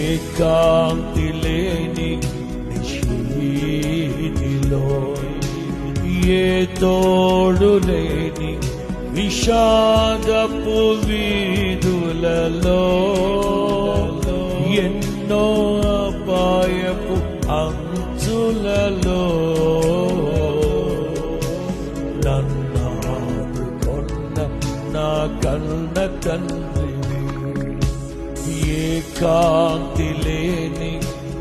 ఏకాంతి లేని నిషీదిలో ఏ తోడు లేని విషాదపు వీధులలో ఎన్నో అపాయపు అంచులలో నన్నాడుకొన్న నా కన్న తండ్రివి కాంతి లేని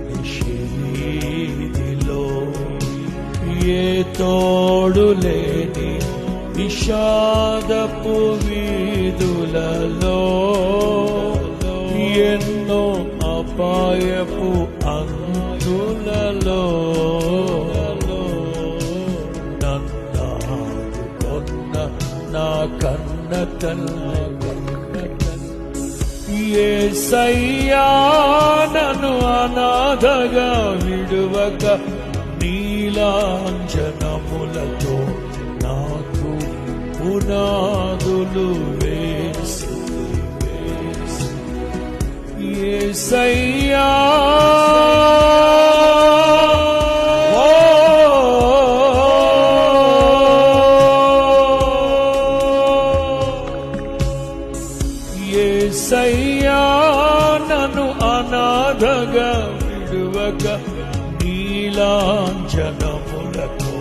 నిషేధిలో ఏ తోడు లేని విషాదపు వీధులలో. ఎన్నో అపాయపు అందులలో నన్న కొన్న నా కన్న తల్లి ఏసయ్యా సయ్యానను అనాథగా విడువక నీలాంజనములతో నాకు పునాదులు వేసి వేసి. ఏసయ్యా ఏసయ్యా నన్ను అనాథగా విడువక నీలాంజనములతో